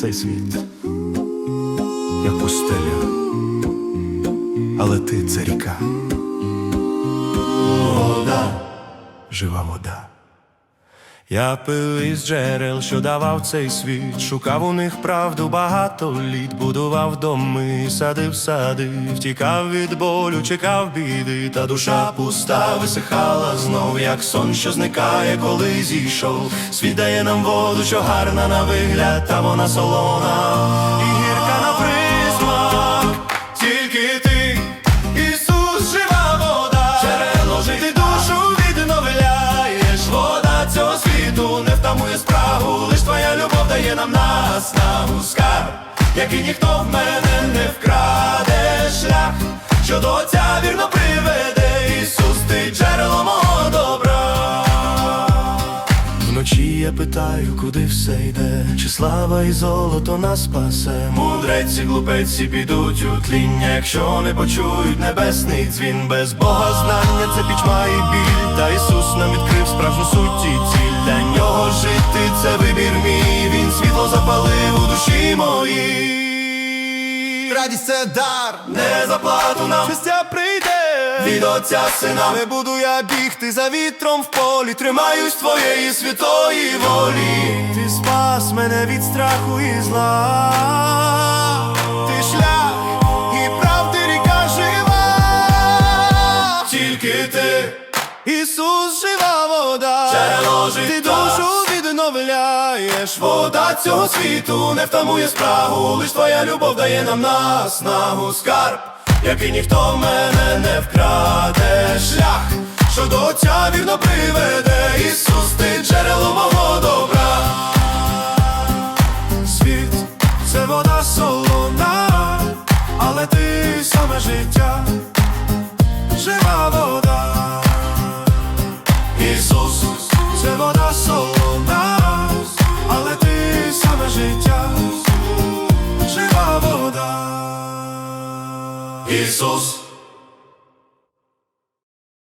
цей світ, як пустеля, але ти це ріка. Вода, жива вода. Я пив із джерел, що давав цей світ, шукав у них правду багато літ, будував доми, садив сади, втікав від болю, чекав біди, та душа пуста висихала знов, як сон, що зникає, коли зійшов. Світ дає нам воду, що гарна на вигляд, та вона солона наснагу скарб, який ніхто в мене не вкраде шлях, що до отця вірно приведе, Ісус, ти джерело мого добра. Вночі я питаю, куди все йде, чи слава і золото нас спасе. Мудреці, глупеці підуть у тління, якщо не почують небесний дзвін. Без Бога знання це пічма і біль. Та Ісус нам відкрив справжню суть і ціль. Для нього жити це вибір душі моїй. Радість це дар, Не заплату нам щастя прийде. від отця сина. Не буду я бігти за вітром в полі, Тримаюсь твоєї святої волі. Ти спас мене від страху і зла. Ти шлях і правди ріка жива. Тільки ти Ісус жива вода, Джерело ти душу відновляєш. Вода цього світу не втамує спрагу, лиш твоя любов дає нам наснагу скарб, який ніхто в мене не вкраде шлях, що до отця вірно приведе. Ісус, ти джерело мого добра. Світ це вода солона, але ти саме життя, Ісус.